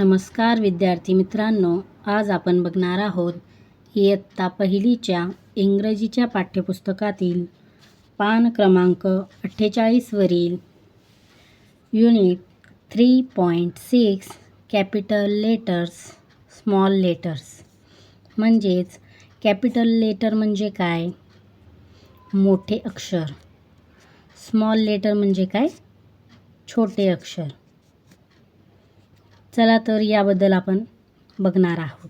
नमस्कार विद्यार्थी मित्रांनो आज आपण बघणार आहोत इयत्ता पहिलीच्या इंग्रजीच्या पाठ्यपुस्तकातील पान क्रमांक अठ्ठेचाळीसवरील unit three point six capital letters small letters म्हणजेच कॅपिटल लेटर म्हणजे काय? मोठे अक्षर. स्मॉल लेटर म्हणजे काय? छोटे अक्षर. चला तर याबद्दल आपण बघणार आहोत.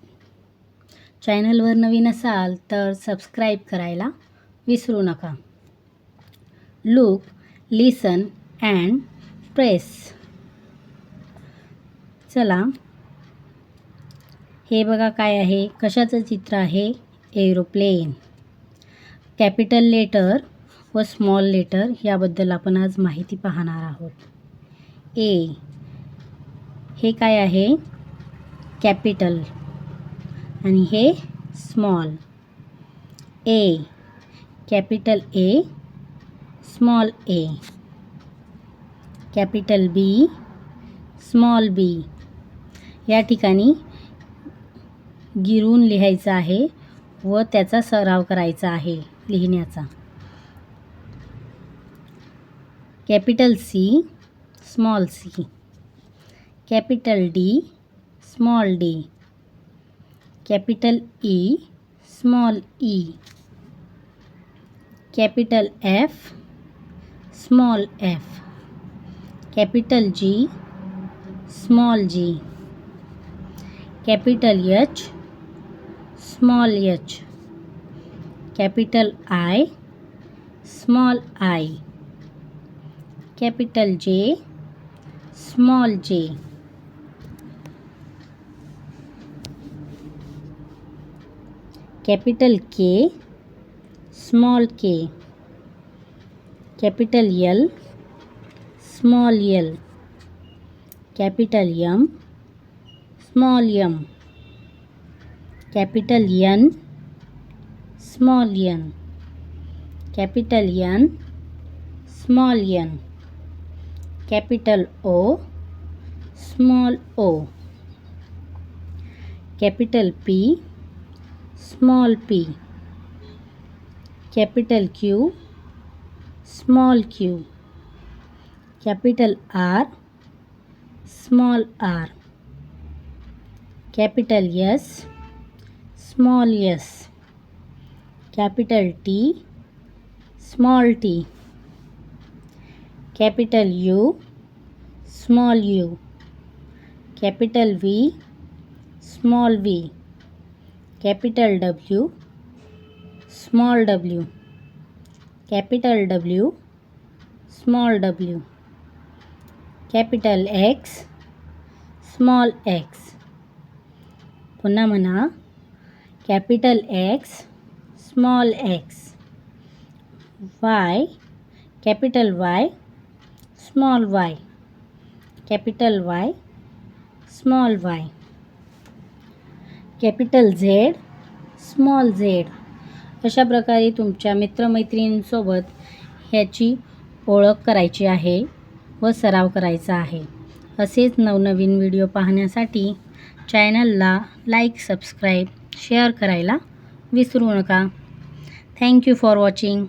चॅनलवर नवीन असाल तर सबस्क्राईब करायला विसरू नका. लुक लिसन अँड प्रेस चला. हे बघा काय आहे. कशाचं चित्र आहे? एरोप्लेन कॅपिटल लेटर व स्मॉल लेटर याबद्दल आपण आज माहिती पाहणार आहोत. ए हे काय आहे? कॅपिटल. आणि हे small. A. Capital A small A. Capital B small B. या ठिकाणी गिरून लिहायचं आहे व त्याचा सराव करायचा आहे लिहिण्याचा. Capital C small C. capital D small d. Capital E small e. Capital F small f. Capital G small g. Capital H small h. Capital I small i. Capital J small j. Capital K small K capital L small L capital M small M capital N small N capital N small N capital O small O capital P small p capital Q small q capital R small r capital S small s capital T small t capital U small u capital V small v. Capital W small W. Capital W small W. Capital X small X पुन्हा म्हणा. Capital X small X Y capital Y small Y capital Y small Y capital Z small Z. अशा प्रकारे तुमच्या मित्रमैत्रिणींसोबत ह्याची ओळख करायची आहे व सराव करायचा आहे. असेच नवनवीन व्हिडिओ पाहण्यासाठी चॅनलला लाईक सबस्क्राईब शेअर करायला विसरू नका. Thank you for watching.